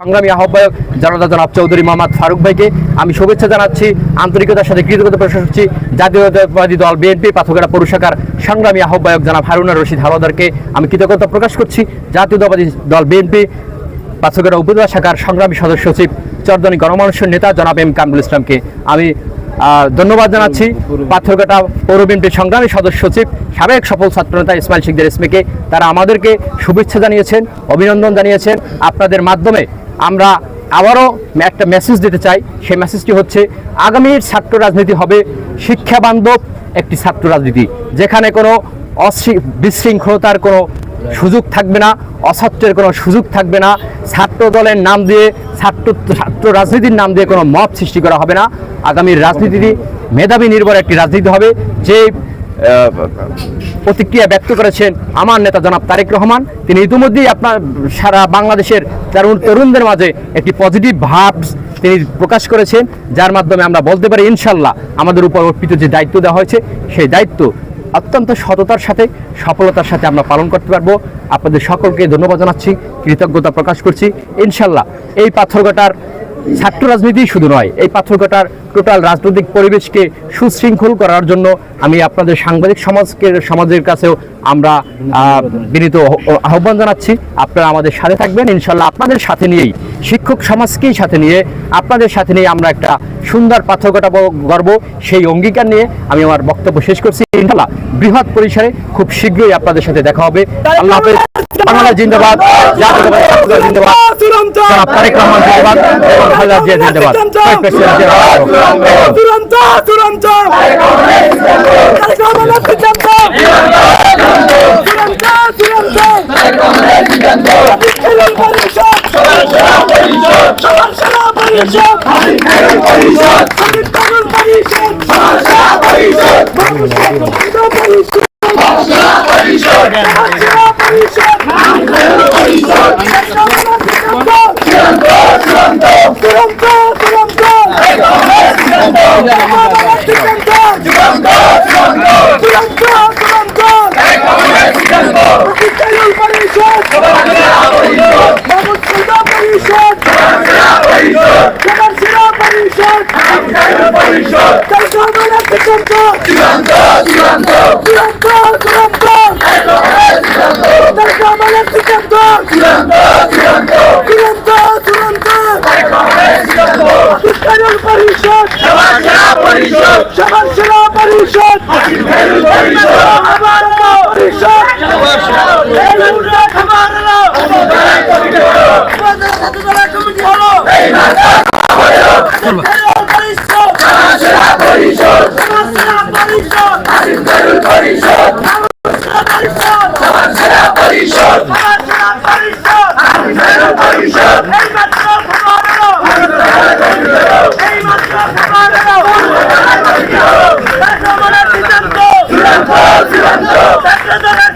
সংগ্রামী আহ্বায়ক জনতা জনাব চৌধুরী মোহাম্মদ ফারুক ভাইকে আমি শুভেচ্ছা জানাচ্ছি, আন্তরিকতার সাথে কৃতজ্ঞতা প্রকাশ করছি জাতীয়তাবাদী দল বিএনপি পাথরঘাটা পৌর শাখার সংগ্রামী আহ্বায়ক জনাব হারুনা রশিদ হাওলাদারকে আমি কৃতজ্ঞতা প্রকাশ করছি। জাতীয়তাবাদী দল বিএনপি পাথরঘাটা উপজেলা শাখার সংগ্রামী সদস্য সচিব চরদনী গণমানুষের নেতা জনাব এম কামরুল ইসলামকে আমি ধন্যবাদ জানাচ্ছি পাথরঘাটা পৌর বিএনপির সংগ্রামী সদস্য সচিব, সাবেক সফল ছাত্রনেতা ইসমাইল শিকদের ইসমিকে তারা আমাদেরকে শুভেচ্ছা জানিয়েছেন, অভিনন্দন জানিয়েছেন। আপনাদের মাধ্যমে আমরা আবারও একটা মেসেজ দিতে চাই। সেই মেসেজটি হচ্ছে, আগামীর ছাত্র রাজনীতি হবে শিক্ষা বান্ধব একটি ছাত্র রাজনীতি। যেখানে কোনো অশৃ- বিশৃঙ্খলতার কোনো সুযোগ থাকবে না অছাত্রের কোনো সুযোগ থাকবে না। ছাত্র দলের নাম দিয়ে, ছাত্র ছাত্র রাজনীতির নাম দিয়ে কোনো মত সৃষ্টি করা হবে না। আগামীর রাজনীতিটি মেধাবী নির্ভর একটি রাজনীতি হবে, যে প্রতিক্রিয়া ব্যক্ত করেছেন আমার নেতা জনাব তারেক রহমান। তিনি ইতিমধ্যেই আপনার সারা বাংলাদেশের তরুণ, তরুণদের মাঝে একটি পজিটিভ ভাব তিনি প্রকাশ করেছেন, যার মাধ্যমে আমরা বলতে পারি ইনশাল্লাহ আমাদের উপর অর্পিত যে দায়িত্ব দেওয়া হয়েছে, সেই দায়িত্ব অত্যন্ত সততার সাথে, সফলতার সাথে আমরা পালন করতে পারব। আপনাদের সকলকে ধন্যবাদ জানাচ্ছি, কৃতজ্ঞতা প্রকাশ করছি। ইনশাল্লাহ, এই পাথরঘাটার ছাত্র রাজনীতি শুধু নয় এই পাথরঘাটার টোটাল রাজনৈতিক পরিবেশকে সুশৃঙ্খল করার জন্য আমি আপনাদের সাংবাদিক সমাজকে সমাজের কাছেও আমরা বিনীত আহ্বান জানাচ্ছি। আপনারা আমাদের সাথে থাকবেন। ইনশাল্লাহ আপনাদের সাথে নিয়েই শিক্ষক সমাজকেই সাথে নিয়ে আপনাদের সাথে নিয়ে আমরা একটা সুন্দর পাথরঘাটা গর্ব সেই অঙ্গীকার নিয়ে আমি আমার বক্তব্য শেষ করছি। ইনশাল্লাহ বৃহৎ পরিসরে খুব শীঘ্রই আপনাদের সাথে দেখা হবে। আল্লাহ হাফেজ। বাংলা জিন্দাবাদ ছাত্রদল জিন্দাবাদ জনাব তারেক রহমান জিন্দাবাদ এবং খালেদা জিয়া জিন্দাবাদ জিন্দাবাদ। চূড়ান্ত চূড়ান্ত চূড়ান্ত চূড়ান্ত চূড়ান্ত দেখো আমাদের চূড়ান্ত চূড়ান্ত চূড়ান্ত চূড়ান্ত চূড়ান্ত শিক্ষার পরিষদ সমাজ সেবা পরিষদ সমাজ সেবা পরিষদ আমার পরিষদ পরিষদ Let's go!